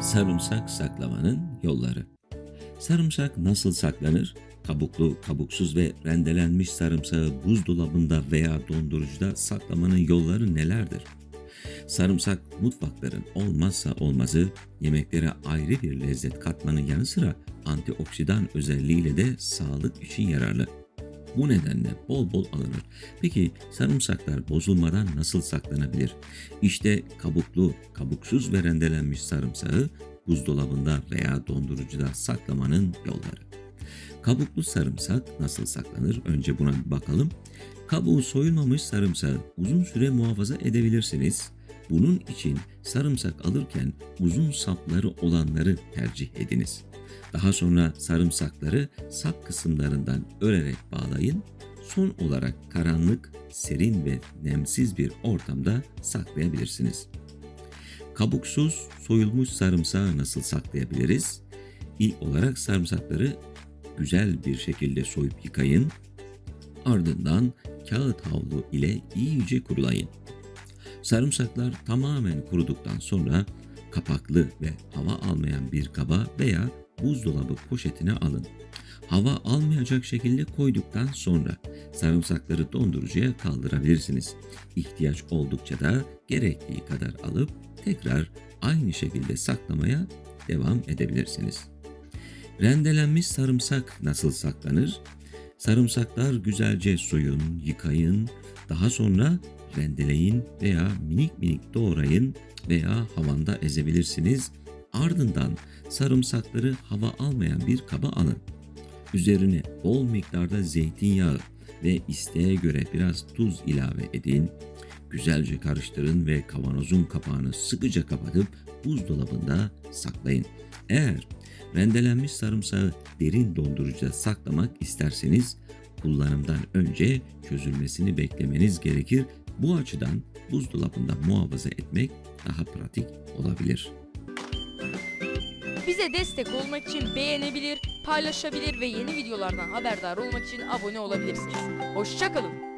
Sarımsak saklamanın yolları. Sarımsak nasıl saklanır? Kabuklu, kabuksuz ve rendelenmiş sarımsağı buzdolabında veya dondurucuda saklamanın yolları nelerdir? Sarımsak mutfakların olmazsa olmazı yemeklere ayrı bir lezzet katmanın yanı sıra antioksidan özelliğiyle de sağlık için yararlı. Bu nedenle bol bol alınır. Peki sarımsaklar bozulmadan nasıl saklanabilir? İşte kabuklu, kabuksuz ve rendelenmiş sarımsağı buzdolabında veya dondurucuda saklamanın yolları. Kabuklu sarımsak nasıl saklanır? Önce buna bir bakalım. Kabuğu soyulmamış sarımsağı uzun süre muhafaza edebilirsiniz. Bunun için sarımsak alırken uzun sapları olanları tercih ediniz. Daha sonra sarımsakları sap kısımlarından örerek bağlayın. Son olarak karanlık, serin ve nemsiz bir ortamda saklayabilirsiniz. Kabuksuz, soyulmuş sarımsağı nasıl saklayabiliriz? İlk olarak sarımsakları güzel bir şekilde soyup yıkayın. Ardından kağıt havlu ile iyice kurulayın. Sarımsaklar tamamen kuruduktan sonra kapaklı ve hava almayan bir kaba veya buzdolabı poşetine alın. Hava almayacak şekilde koyduktan sonra sarımsakları dondurucuya kaldırabilirsiniz. İhtiyaç oldukça da gerektiği kadar alıp tekrar aynı şekilde saklamaya devam edebilirsiniz. Rendelenmiş sarımsak nasıl saklanır? Sarımsaklar güzelce soyun, yıkayın, daha sonra rendeleyin veya minik minik doğrayın veya havanda ezebilirsiniz. Ardından sarımsakları hava almayan bir kaba alın. Üzerine bol miktarda zeytinyağı ve isteğe göre biraz tuz ilave edin. Güzelce karıştırın ve kavanozun kapağını sıkıca kapatıp buzdolabında saklayın. Eğer rendelenmiş sarımsağı derin dondurucuda saklamak isterseniz kullanımdan önce çözülmesini beklemeniz gerekir. Bu açıdan buzdolabında muhafaza etmek daha pratik olabilir. Bize destek olmak için beğenebilir, paylaşabilir ve yeni videolardan haberdar olmak için abone olabilirsiniz. Hoşçakalın.